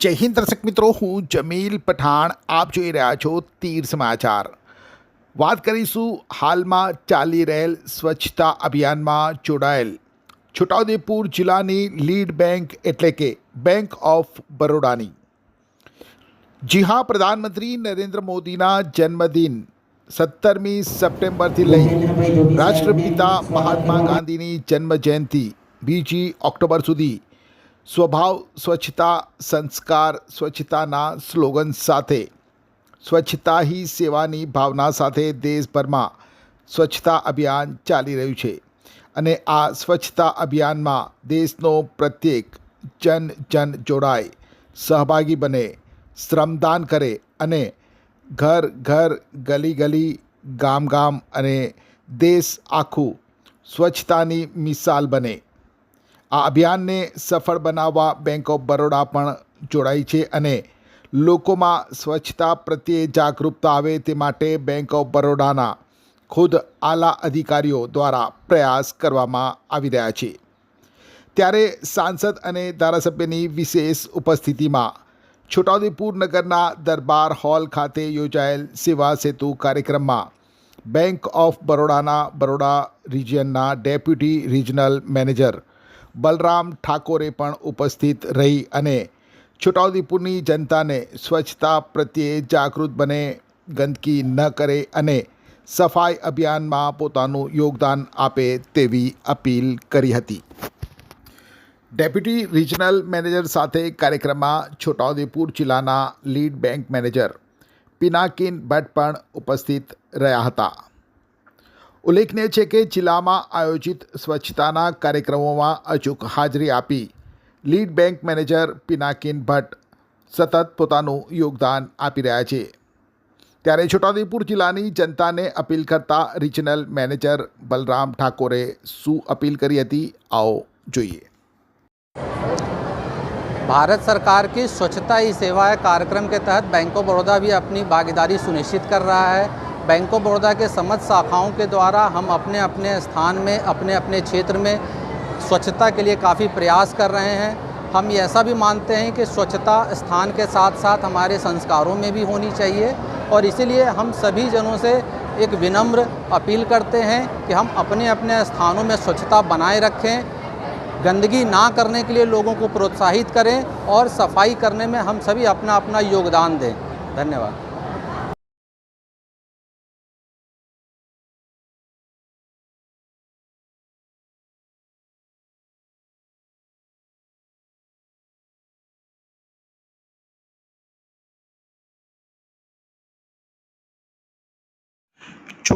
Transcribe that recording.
જય હિન્દ દર્શક મિત્રો હું જમીલ પઠાણ આપ જોઈ રહ્યા છો તીર સમાચાર વાત કરીશું હાલમાં ચાલી રહેલ સ્વચ્છતા અભિયાનમાં જોડાયેલ છોટાઉદેપુર જિલ્લાની લીડ બેંક એટલે કે બેંક ઓફ બરોડાની જી હા પ્રધાનમંત્રી નરેન્દ્ર મોદીના જન્મદિન સત્તરમી સપ્ટેમ્બરથી લઈ રાષ્ટ્રપિતા મહાત્મા ગાંધીની જન્મ જયંતિ બીજી ઓક્ટોબર સુધી સ્વભાવ, સ્વચ્છતા, સંસ્કાર, સ્વચ્છતાના સ્લોગન સાથે, સ્વચ્છતા હી સેવાની ભાવના સાથે દેશભરમાં સ્વચ્છતા અભિયાન ચાલી રહ્યું છે. અને આ સ્વચ્છતા અભિયાનમાં દેશનો પ્રત્યેક જન જન જોડાય, સહભાગી બને, શ્રમદાન કરે અને ઘર ઘર, ગલી ગલી, ગામ ગામ અને દેશ આખું સ્વચ્છતાની મિસાલ બને. આ અભિયાનને સફળ બનાવવા બેંક ઓફ બરોડા પણ જોડાઈ છે અને લોકોમાં સ્વચ્છતા પ્રત્યે જાગૃતતા આવે તે માટે બેંક ઓફ બરોડાના ખુદ આલા અધિકારીઓ દ્વારા પ્રયાસ કરવામાં આવી રહ્યા છે. ત્યારે સાંસદ અને ધારાસભ્યની વિશેષ ઉપસ્થિતિમાં છોટાઉદેપુર નગરના દરબાર હોલ ખાતે યોજાયેલ સેવા સેતુ કાર્યક્રમમાં બેંક ઓફ બરોડાના બરોડા રિજિયનના ડેપ્યુટી રિજનલ મેનેજર બલરામ ઠાકોરે પણ ઉપસ્થિત રહી અને છોટાઉદેપુરની જનતાને સ્વચ્છતા પ્રત્યે જાગૃત બને, ગંદકી ન કરે અને સફાઈ અભિયાનમાં પોતાનું યોગદાન આપે તેવી અપીલ કરી હતી. ડેપ્યુટી રિજનલ મેનેજર સાથે કાર્યક્રમમાં છોટાઉદેપુર જિલ્લાના lead bank manager Pinakin Bhatt પણ ઉપસ્થિત રહ્યા હતા. ઉલ્લેખનીય છે કે જિલ્લામાં આયોજિત સ્વચ્છતાના કાર્યક્રમોમાં અચૂક હાજરી આપી lead bank manager Pinakin Bhatt સતત પોતાનું યોગદાન આપી રહ્યા છે ત્યારે છોટાઉદેપુર જિલ્લાની જનતાને અપીલ કરતા રિજનલ મેનેજર બલરામ ઠાકોરે શું અપીલ કરી હતી આવો જોઈએ भारत सरकार की स्वच्छता ही सेवा है कार्यक्रम के तहत बैंक ऑफ बड़ौदा भी अपनी भागीदारी सुनिश्चित कर रहा है बैंक ऑफ़ बड़ौदा के समस्त शाखाओं के द्वारा हम अपने अपने स्थान में, अपने अपने क्षेत्र में स्वच्छता के लिए काफ़ी प्रयास कर रहे हैं। हम ये ऐसा भी मानते हैं कि स्वच्छता स्थान के साथ साथ हमारे संस्कारों में भी होनी चाहिए और इसीलिए हम सभी जनों से एक विनम्र अपील करते हैं कि हम अपने अपने स्थानों में स्वच्छता बनाए रखें, गंदगी ना करने के लिए लोगों को प्रोत्साहित करें और सफ़ाई करने में हम सभी अपना अपना योगदान दें। धन्यवाद।